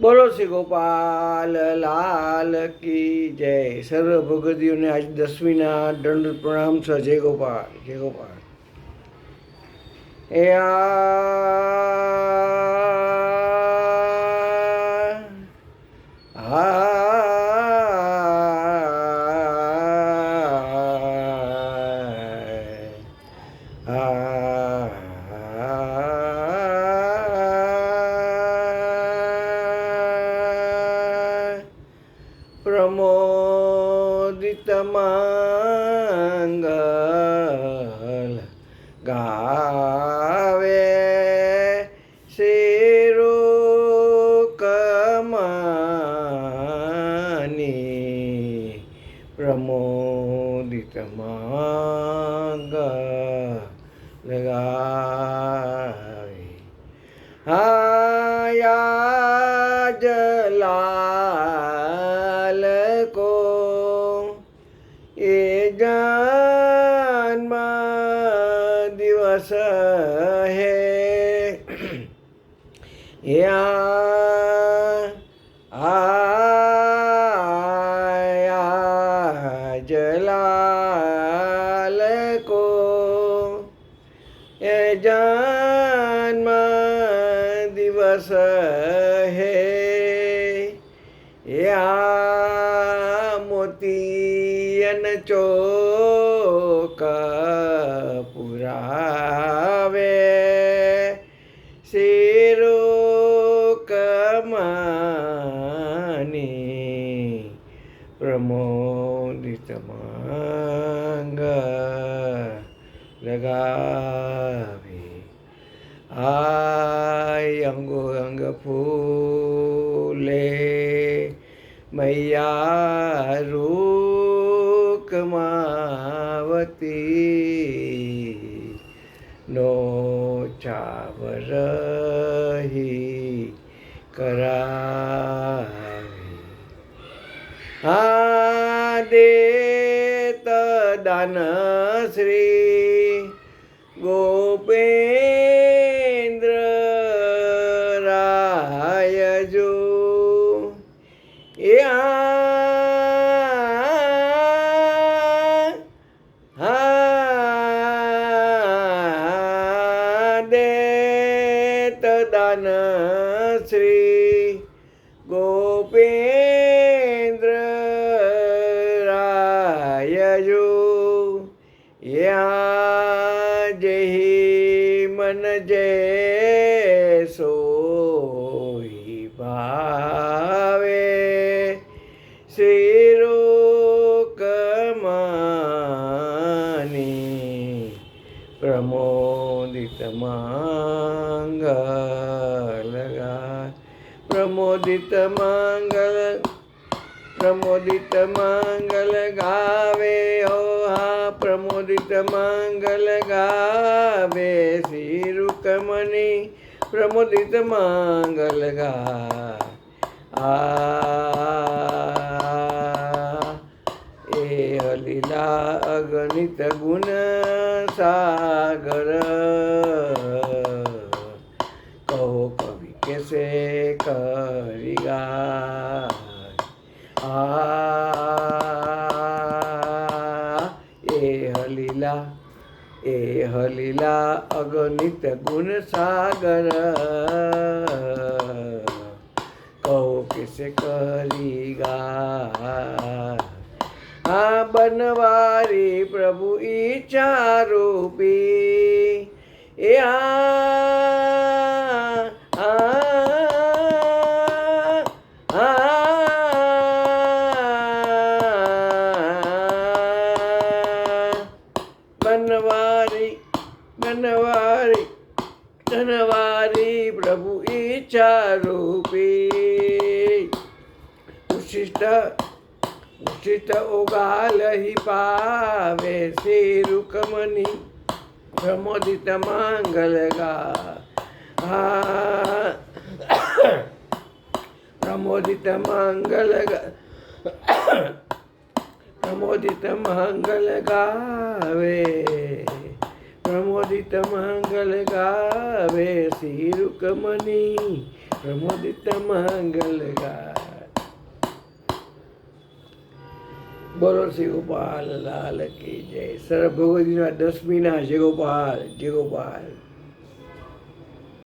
બોલો શ્રી ગોપાલ, લાલ કી જય. સર્વ ભગવદીઓને આજ દસમીના દંડ પ્રણામ છે. જય ગોપાલ જય ગોપાલ. એ આ પ્રમોદિતમાંગલ ગાવે શેરો કમાની પ્રમોદિત માંગ લગાવે. આયા દિવસ હે આયા જલાલ કો એ જન્મ દિવસ હે યા ચોક પુરાવે. શેરો કમાની પ્રમોદિત માંગ લગાવે. આય અંગો અંગ ફૂલે મૈયા રૂકમાવતી નો ચાવરહી કરાવી આ દે તદાન શ્રી ગોપેન્દ્ર રાયજો યા જય મન જય સોઈ ભાવે. શિરો કમાની પ્રમોદિત મંગલ ગા प्रमोदित मंगल प्रमोदित मंगल गावे हो हा प्रमोदित मंगल गावे सिरुकमणि प्रमोदित मंगल गा आ ए हलिला अगणित गुण सागर से करिगा। आ, ए हलीला ए हलीला अगणित गुण सागर। कहो किसे करिगा। बनवारी प्रभु ई चारूपी ए आ બનવારી બનવારી બનવારી પ્રભુ ઈચ્છા રૂપી ઉશિષ્ટ ઉચિત ઉગાલહી પાવે શ્રી રૂકમની પ્રમોદિત માંગલ ગા આ પ્રમોદિત મંગલ ગ- પ્રમોદિત મંગલ ગાવે પ્રમોદિત મંગલ ગાવે શ્રી રૂકમની પ્રમોદિત મંગલ ગાય બોલો શ્રી ગોપાલ લાલ કી જય સર ભગવતીના દસમીના જય ગોપાલ જય ગોપાલ